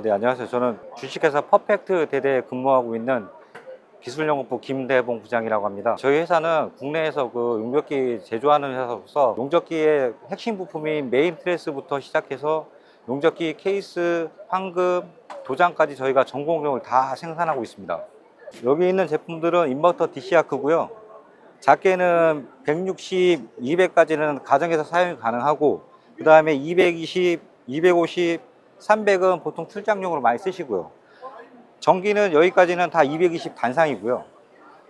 네, 안녕하세요. 저는 주식회사 퍼펙트 대대에 근무하고 있는 기술연구부 김대봉 부장이라고 합니다. 저희 회사는 국내에서 그 용접기 제조하는 회사로서 용접기의 핵심 부품인 메인 트레스부터 시작해서 용접기 케이스, 황금, 도장까지 저희가 전 공정을 다 생산하고 있습니다. 여기 있는 제품들은 인버터 DC아크고요. 작게는 160, 200까지는 가정에서 사용이 가능하고 그 다음에 220, 250, 300은 보통 출장용으로 많이 쓰시고요. 전기는 여기까지는 다 220 단상이고요.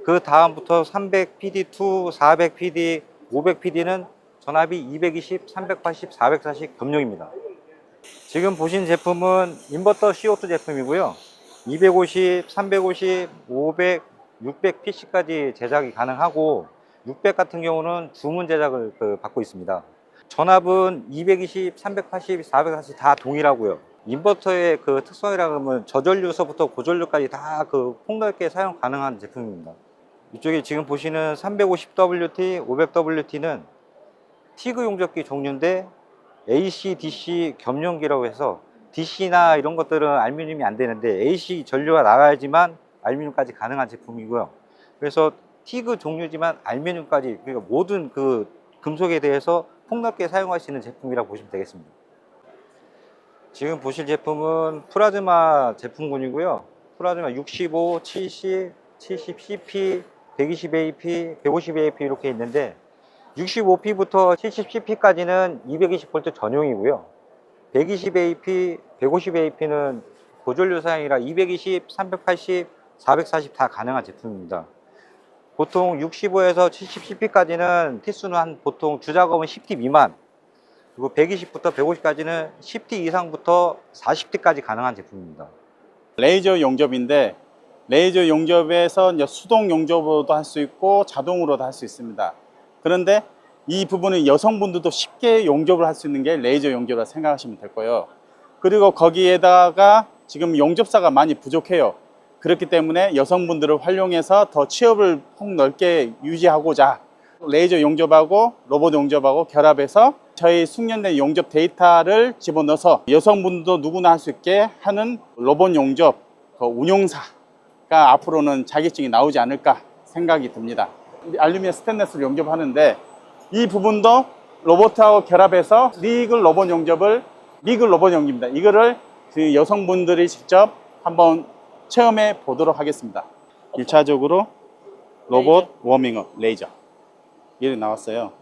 그 다음부터 300 PD2, 400 PD, 500 PD는 전압이 220, 380, 440 겸용입니다. 지금 보신 제품은 인버터 CO2 제품이고요. 250, 350, 500, 600 PC까지 제작이 가능하고 600 같은 경우는 주문 제작을 그 받고 있습니다. 전압은 220, 380, 440 다 동일하고요. 인버터의 그 특성이라 하면 저전류서부터 고전류까지 다 그 폭넓게 사용 가능한 제품입니다. 이쪽에 지금 보시는 350WT, 500WT는 티그 용접기 종류인데 AC, DC 겸용기라고 해서 DC나 이런 것들은 알루미늄이 안 되는데 AC 전류가 나가야지만 알루미늄까지 가능한 제품이고요. 그래서 티그 종류지만 알루미늄까지 그러니까 모든 그 금속에 대해서 폭넓게 사용할 수 있는 제품이라고 보시면 되겠습니다. 지금 보실 제품은 플라즈마 제품군이고요. 플라즈마 65, 70, 70 CP, 120 AP, 150 AP 이렇게 있는데 65P부터 70 CP까지는 220V 전용이고요. 120 AP, 150 AP는 고전류 사양이라 220, 380, 440 다 가능한 제품입니다. 보통 65에서 70 CP까지는 티수는 한 보통 주작업은 10T 미만 그리고 120부터 150까지는 10T 이상부터 40T까지 가능한 제품입니다. 레이저 용접인데 레이저 용접에서 수동 용접으로도 할 수 있고 자동으로도 할 수 있습니다. 그런데 이 부분은 여성분들도 쉽게 용접을 할 수 있는 게 레이저 용접이라 생각하시면 될 거예요. 그리고 거기에다가 지금 용접사가 많이 부족해요. 그렇기 때문에 여성분들을 활용해서 더 취업을 폭넓게 유지하고자 레이저 용접하고 로봇 용접하고 결합해서 저희 숙련된 용접 데이터를 집어넣어서 여성분도 누구나 할 수 있게 하는 로봇 용접 그 운용사가 앞으로는 자격증이 나오지 않을까 생각이 듭니다. 알루미늄 스테인레스를 용접하는데 이 부분도 로봇하고 결합해서 리그 로봇 용접을 리그 로봇 용접입니다. 이거를 그 여성분들이 직접 한번 체험해 보도록 하겠습니다. 1차적으로 로봇 워밍업 레이저. 이렇게 나왔어요.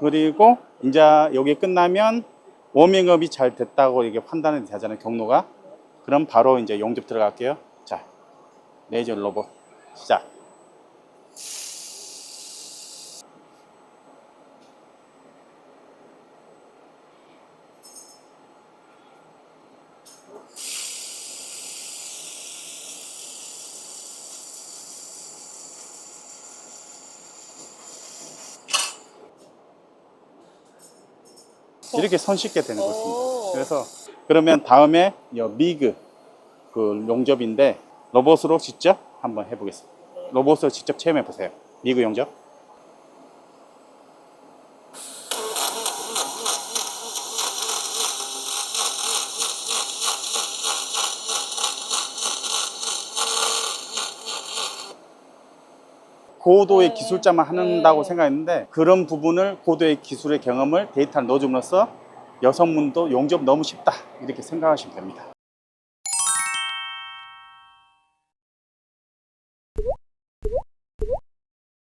그리고 이제 여기 끝나면 워밍업이 잘 됐다고 이게 판단이 되잖아요 경로가. 그럼 바로 이제 용접 들어갈게요. 자 레이저 로봇 시작 이렇게 손쉽게 되는 것입니다 그래서 그러면 다음에 여 미그 그 용접인데 로봇으로 직접 한번 해보겠습니다. 로봇을 직접 체험해 보세요. 미그 용접. 고도의 기술자만 한다고 생각했는데 그런 부분을 고도의 기술의 경험을 데이터를 넣어줌으로써 여성분도 용접 너무 쉽다. 이렇게 생각하시면 됩니다.